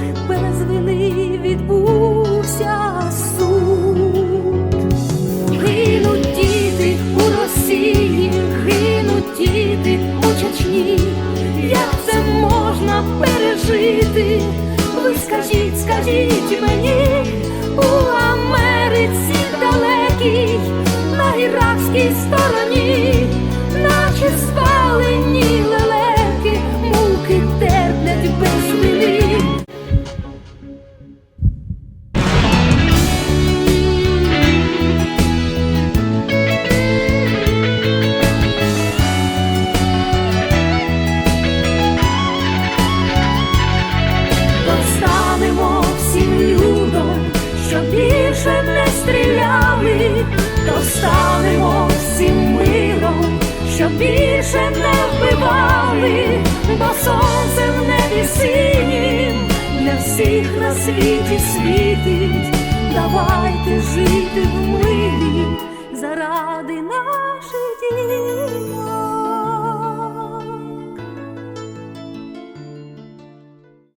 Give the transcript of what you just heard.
вже без вини відбувся суд. Гинуть діти у Росії, гинуть діти у Чечні. Як це можна пережити? Ви скажіть, скажіть мені, у Америці далекій, на іракській стороні, не стріляли, то станемо всім миром, щоб більше не вбивали, бо сонце в небі синім для всіх на світі світить,